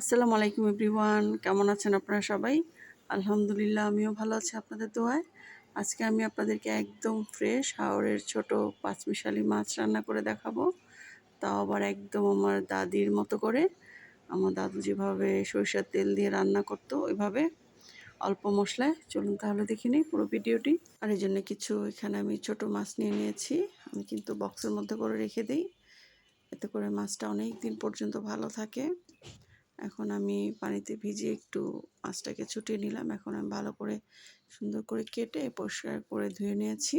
আসসালামু আলাইকুম এভরিওয়ান। কেমন আছেন আপনারা সবাই? আলহামদুলিল্লাহ, আমিও ভালো আছি আপনাদের দোয়ায়। আজকে আমি আপনাদেরকে একদম ফ্রেশ হাওড়ের ছোট পাঁচমিশালি মাছ রান্না করে দেখাবো। তাও আবার একদম আমার দাদির মতো করে। আমার দাদু যেভাবে সরিষার তেল দিয়ে রান্না করতো, ওইভাবে অল্প মশলায়। চলুন তাহলে দেখি নিই পুরো ভিডিওটি। আর এই জন্য কিছু এখানে আমি ছোট মাছ নিয়ে নিয়েছি। আমি কিন্তু বক্সের মধ্যে করে রেখে দিই। এতে করে মাছটা অনেক দিন পর্যন্ত ভালো থাকে। এখন আমি পানিতে ভিজিয়ে একটু মাছটাকে ছুটিয়ে নিলাম। এখন আমি ভালো করে সুন্দর করে কেটে পরিষ্কার করে ধুয়ে নিয়েছি।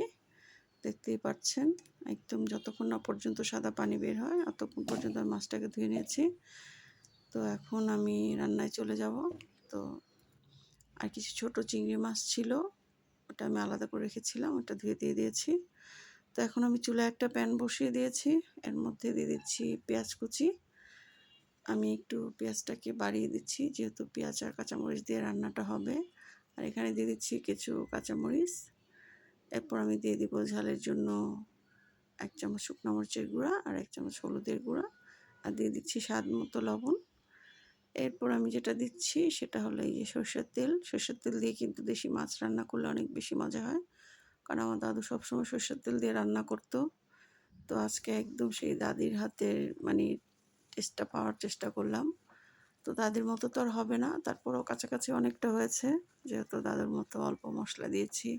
দেখতেই পাচ্ছেন, একদম যতক্ষণ না পর্যন্ত সাদা পানি বের হয়, অতক্ষণ পর্যন্ত আমি মাছটাকে ধুয়ে নিয়েছি। তো এখন আমি রান্নায় চলে যাব। তো আর কিছু ছোট চিংড়ি মাছ ছিল, ওটা আমি আলাদা করে রেখেছিলাম, ওটা ধুয়ে দিয়ে দিয়েছি। তো এখন আমি চুলায় একটা প্যান বসিয়ে দিয়েছি। এর মধ্যে দিয়ে দিচ্ছি পেঁয়াজ কুচি। আমি একটু পেঁয়াজটাকে বাড়িয়ে দিচ্ছি, যেহেতু পেঁয়াজ আর কাঁচামরিচ দিয়ে রান্নাটা হবে। আর এখানে দিয়ে দিচ্ছি কিছু কাঁচামরিচ। এরপর আমি দিয়ে দিব ঝালের জন্য এক চামচ শুকনো মরিচের গুঁড়া আর এক চামচ হলুদের গুঁড়া। আর দিয়ে দিচ্ছি স্বাদ মতো লবণ। এরপর আমি যেটা দিচ্ছি সেটা হলো এই যে সর্ষের তেল। সর্ষের তেল দিয়ে কিন্তু দেশি মাছ রান্না করলে অনেক বেশি মজা হয়। কারণ আমার দাদু সবসময় সর্ষের তেল দিয়ে রান্না করতো। তো আজকে একদম সেই দাদির হাতের মানে টেস্টটা পাওয়ার চেষ্টা করলাম। তো দাদির মতো তো আর হবে না, তারপরও কাছাকাছি অনেকটা হয়েছে। যেহেতু দাদুর মতো অল্প মশলা দিয়েছি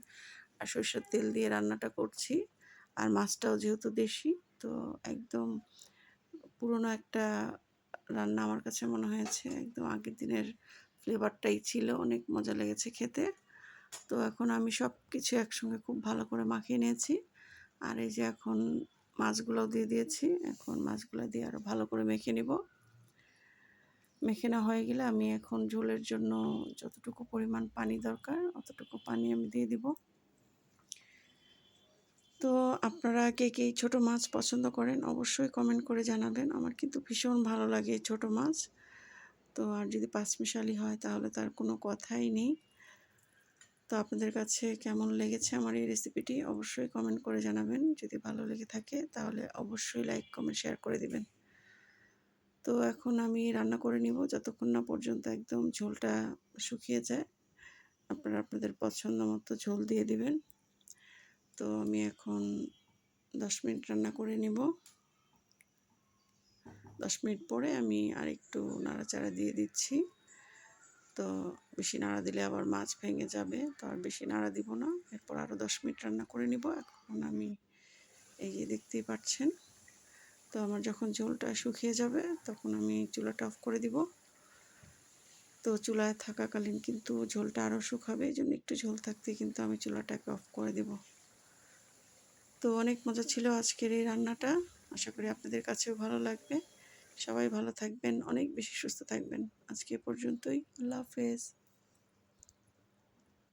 আর সরষের তেল দিয়ে রান্নাটা করছি আর মাছটাও যেহেতু দেশি, তো একদম পুরনো একটা রান্না আমার কাছে মনে হয়েছে, একদম আগের দিনের ফ্লেভারটাই ছিল, অনেক মজা লেগেছে খেতে। তো এখন আমি সব কিছু একসঙ্গে খুব ভালো করে মাখিয়ে নিয়েছি। আর এই যে এখন মাছগুলোও দিয়ে দিয়েছি। এখন মাছগুলো দিয়ে আরও ভালো করে মেখে নেব। মেখে না হয়ে গেলে আমি এখন ঝোলের জন্য যতটুকু পরিমাণ পানি দরকার অতটুকু পানি আমি দিয়ে দিব। তো আপনারা কে কে ছোটো মাছ পছন্দ করেন অবশ্যই কমেন্ট করে জানাবেন। আমার কিন্তু ভীষণ ভালো লাগে ছোট মাছ। তো আর যদি পাঁচমিশালি হয় তাহলে তার কোনো কথাই নেই। তো আপনাদের কাছে কেমন লেগেছে আমার এই রেসিপিটি অবশ্যই কমেন্ট করে জানাবেন। যদি ভালো লেগে থাকে, তাহলে অবশ্যই লাইক কমেন্ট শেয়ার করে দিবেন। তো এখন আমি রান্না করে নিব। যতক্ষণ না পর্যন্ত একদম ঝোলটা শুকিয়ে যায়, আপনারা আপনাদের পছন্দ মতো ঝোল দিয়ে দিবেন। তো আমি এখন দশ মিনিট রান্না করে নিব। দশ মিনিট পরে আমি আরেকটু নাড়াচাড়া দিয়ে দিচ্ছি। তো বেশি নাড়া দিলে আবার মাছ ভেঙে যাবে, তো আর বেশি নাড়া দিব না। এরপর আরও দশ মিনিট রান্না করে নিব, এখন আমি এই যে দেখতেই পাচ্ছেন। তো আমার যখন ঝোলটা শুকিয়ে যাবে, তখন আমি চুলাটা অফ করে দিব। তো চুলায় থাকাকালীন কিন্তু ঝোলটা আরও শুকাবে, এই জন্য একটু ঝোল থাকতে কিন্তু আমি চুলাটাকে অফ করে দিব। তো অনেক মজা ছিল আজকের এই রান্নাটা। আশা করি আপনাদের কাছেও ভালো লাগবে। সবাই ভালো থাকবেন অনেক বেশি সুস্থ থাকবেন। আজকে পর্যন্তই আল্লাহ হাফেজ।